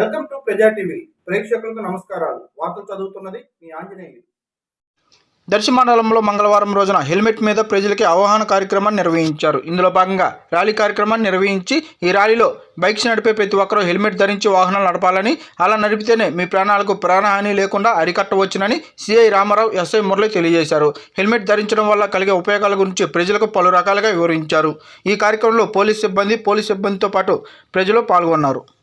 ప్రజా టీవీ. ప్రేక్షకులకు నమస్కారాలు. వార్తలు చదువుతున్నది మీ ఆంజనేయులు. దర్శి మండలంలో మంగళవారం రోజున హెల్మెట్ మీద ప్రజలకి అవగాహన కార్యక్రమాన్ని నిర్వహించారు. ఇందులో భాగంగా ర్యాలీ కార్యక్రమాన్ని నిర్వహించి ఈ ర్యాలీలో బైక్స్ నడిపే ప్రతి ఒక్కరూ హెల్మెట్ ధరించి వాహనాలు నడపాలని అలా నడిపితేనే మీ ప్రాణాలకు ప్రాణహాని లేకుండా అరికట్టవచ్చునని సిఐ రామారావు ఎస్ఐ మురళి తెలియజేశారు. హెల్మెట్ ధరించడం వల్ల కలిగే ఉపయోగాల గురించి ప్రజలకు పలు రకాలుగా వివరించారు. ఈ కార్యక్రమంలో పోలీస్ సిబ్బంది పోలీస్ సిబ్బందితో పాటు ప్రజలు పాల్గొన్నారు.